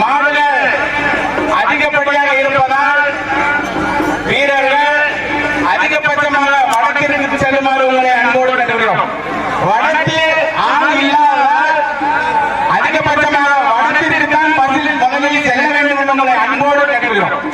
மாடுகள் அதிகப்படியாக இருப்பதால் வீரர்கள் அதிகபட்சமாக வடக்கிற்கு செல்லுமாறு உங்களை அன்போடு கேட்டுக்கிறோம் வடக்கில் ஆண் இல்லாதால் அதிகபட்சமாக வடக்கிற்கு தான் பஸ்ஸில் முதலில் செல்ல வேண்டும் என்று உங்களை அன்போடு கேட்டுக்கிறோம்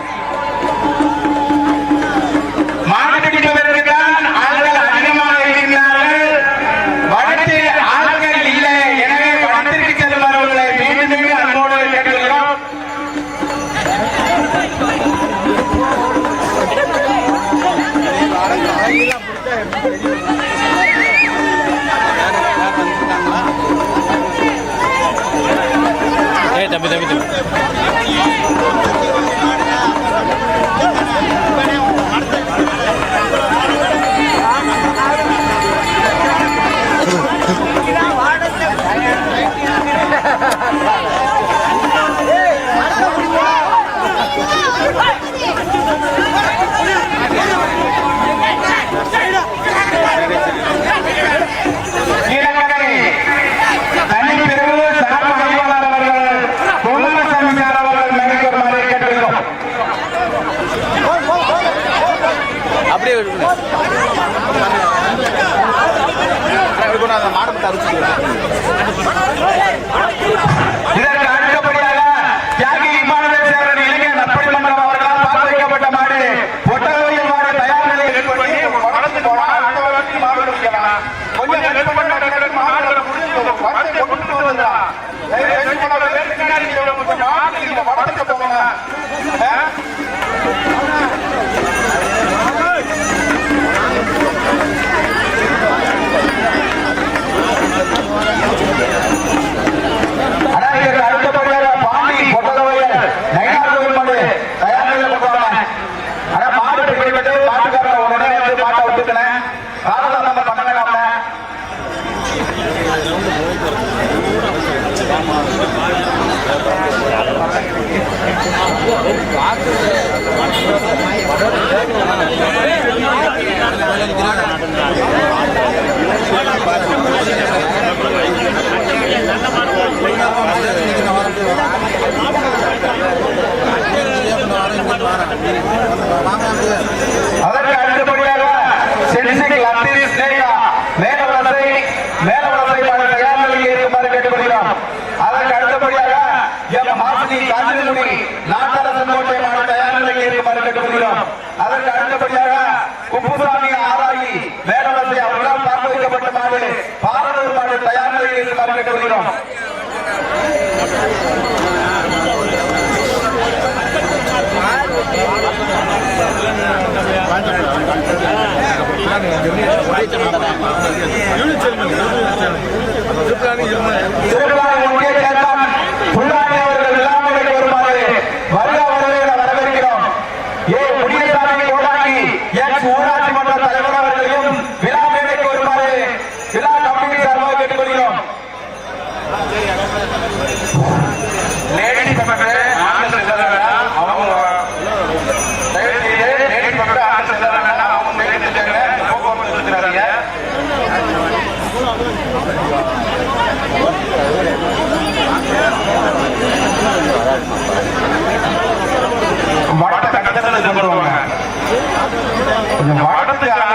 ஏ தம்பி தம்பி தம்பி. கொடுக்கல காரணம் நம்ம பண்ணல காப்ப பார்த்து வட்டத்தை கட்டத்தில் இது பண்ணுவாங்க கொஞ்சம் வட்டத்துக்கு ஆண்டு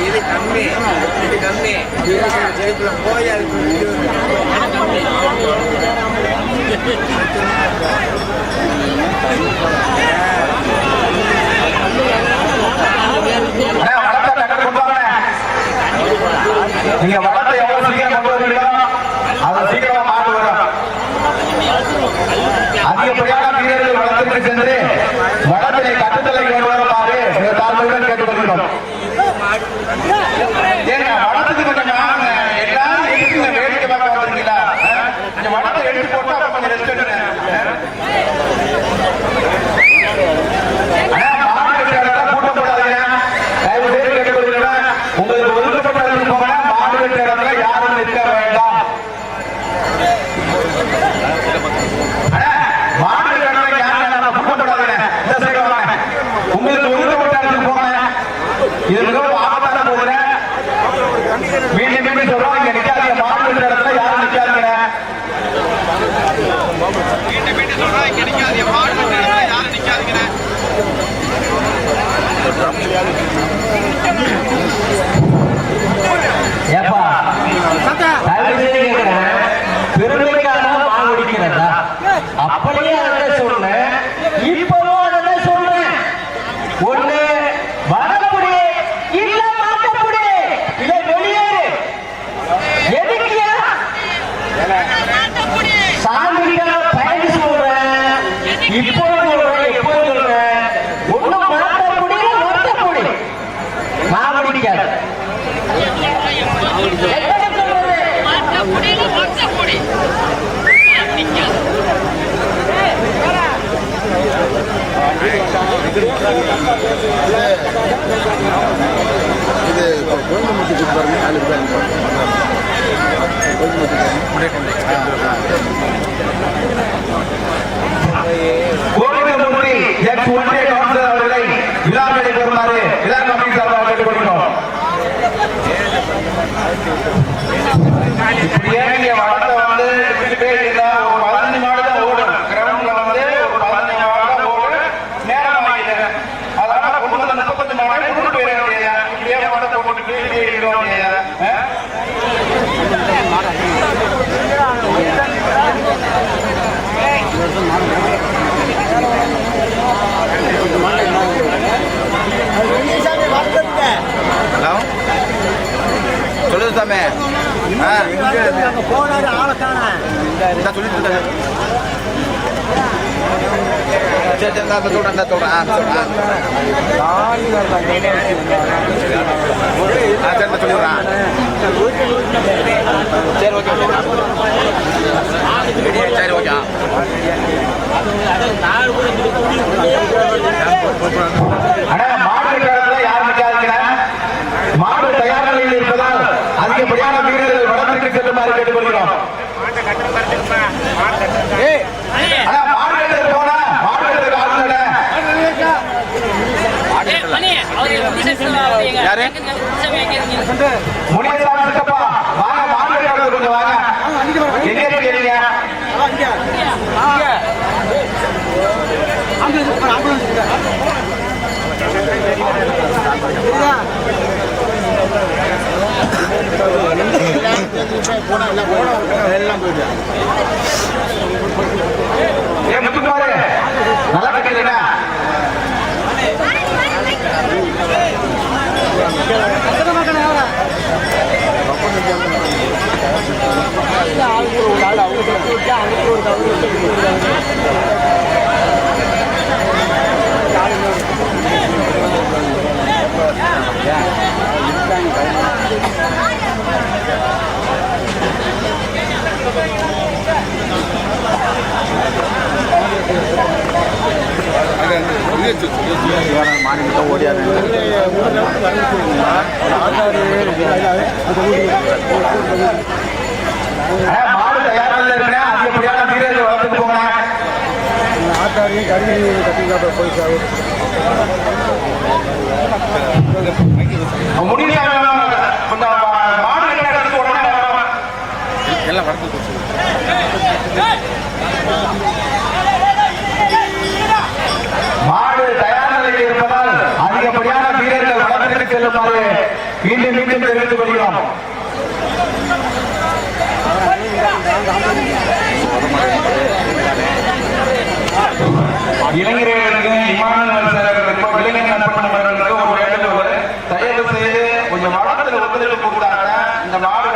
இது கம்மி இது போய் அதுக்கு நீங்க இது கோயம்புத்தூர் கூட்டு பாருங்க நாலு பேர் கோவிந்தமூர்த்தி சொல்லுது போனாரு சொல்லிட்டு சரி சரி நான் நான் ஆ ஆ. சரி நான் சொல்லிடுறேன் சரி ஓகே ஓகே. சரி ஓகே முனியசாமி இருக்கப்பா வாங்க மாடு கட்டுறது கொஞ்சம் வாங்க. எங்க இருக்கீங்க ஏன் வளர்த்துட்டு போங்க ஆட்டாரையும் கருவிலையும் கட்டிக்காப்ப போய் சாவு முடியல. எல்லாம் வடக்கு செல்லுமாறு மீண்டும் மீண்டும் தெரிவித்துக் கொள்கிறோம். இளைஞர்களுக்கு இமானுவல் சார் இளைஞர் நண்பன் அவர்களுக்கு ஒரு வேண்டுகோள் தயவு செய்து கொஞ்சம் வளத்தில் ஒத்துழைப்பு கொடுத்தாங்க இந்த நாடு